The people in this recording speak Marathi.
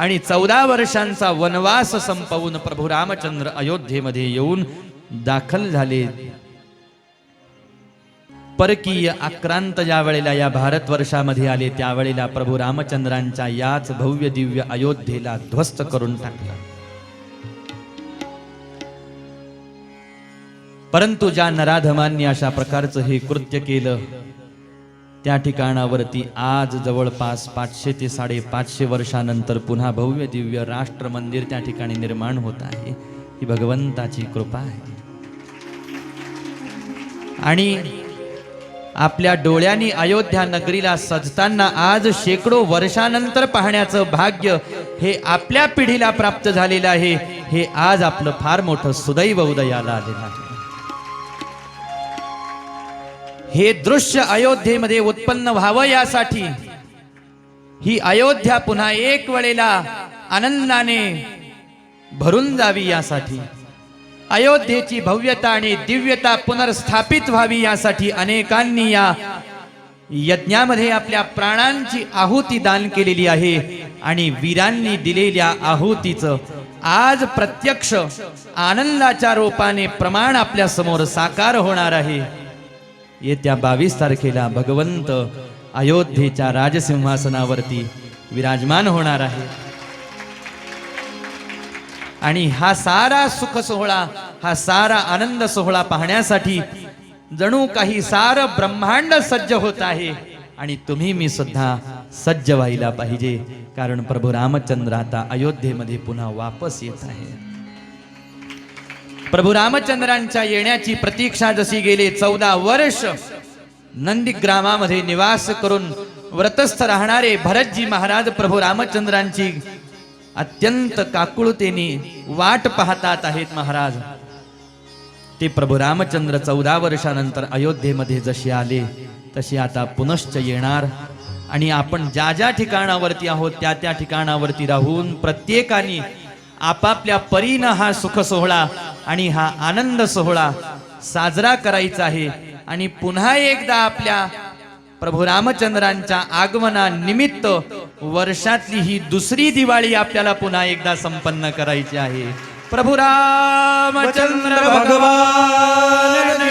आणि चौदा वर्षांचा वनवास संपवून प्रभू रामचंद्र अयोध्येमध्ये येऊन दाखल झाले. परकीय आक्रांत ज्या वेळेला या भारतवर्षामध्ये आले त्यावेळेला प्रभू रामचंद्रांच्या याच भव्य दिव्य अयोध्येला ध्वस्त करून टाकलं. परंतु ज्या नराधमांनी अशा प्रकारचं हे कृत्य केलं त्या ठिकाणावरती आज जवळपास पाचशे ते साडेपाचशे वर्षानंतर पुन्हा भव्य दिव्य राष्ट्र मंदिर त्या ठिकाणी निर्माण होत आहे. ही भगवंताची कृपा आहे. आणि आपल्या डोळ्यांनी अयोध्या नगरीला सजताना आज शेकडो वर्षानंतर पाहण्याचं भाग्य हे आपल्या पिढीला प्राप्त झालेलं आहे. हे आज आपलं फार मोठं सुदैव उदयाला आलेलं आहे. हे दृश्य अयोध्येमध्ये उत्पन्न व्हावं यासाठी. ही अयोध्या पुन्हा एक वेळेला आनंदाने भरून जावी यासाठी. अयोध्येची भव्यता आणि दिव्यता पुनर्स्थापित व्हावी यासाठी अनेकांनी या यज्ञामध्ये आपल्या प्राणांची आहुती दान केलेली आहे आणि वीरांनी दिलेल्या आहुतीचं आज प्रत्यक्ष आनंदाच्या रूपाने प्रमाण आपल्यासमोर साकार होणार आहे. येत्या बावीस तारखेला भगवंत अयोध्येच्या राजसिंहासनावरती विराजमान होणार आहे. आणि हा सारा सुख सोहळा हा सारा आनंद सोहळा पाहण्यासाठी जणू काही सारं ब्रह्मांड सज्ज होत आहे आणि तुम्ही मी सुद्धा सज्ज व्हायला पाहिजे. कारण प्रभू रामचंद्र आता अयोध्येमध्ये पुन्हा वापस येत आहे. प्रभू रामचंद्रांच्या येण्याची प्रतीक्षा जशी गेले चौदा वर्ष नंदीग्रामामध्ये निवास करून व्रतस्थ राहणारे भरतजी महाराज प्रभू रामचंद्रांची अत्यंत काकुळतेने वाट पाहतात आहेत महाराज. ते प्रभू रामचंद्र चौदा वर्षानंतर अयोध्येमध्ये जसे आले तसे आता पुनश्च येणार. आणि आपण ज्या ज्या ठिकाणावरती आहोत त्या त्या ठिकाणावरती राहून प्रत्येकाने आपापल्या परीनं हा सुख सोहळा आणि हा आनंद सोहळा साजरा करायचा आहे. आणि पुन्हा एकदा आपल्या प्रभू रामचंद्रांच्या आगमनानिमित्त वर्षातली ही दुसरी दिवाळी आपल्याला पुन्हा एकदा संपन्न करायची आहे. प्रभू रामचंद्र भगवान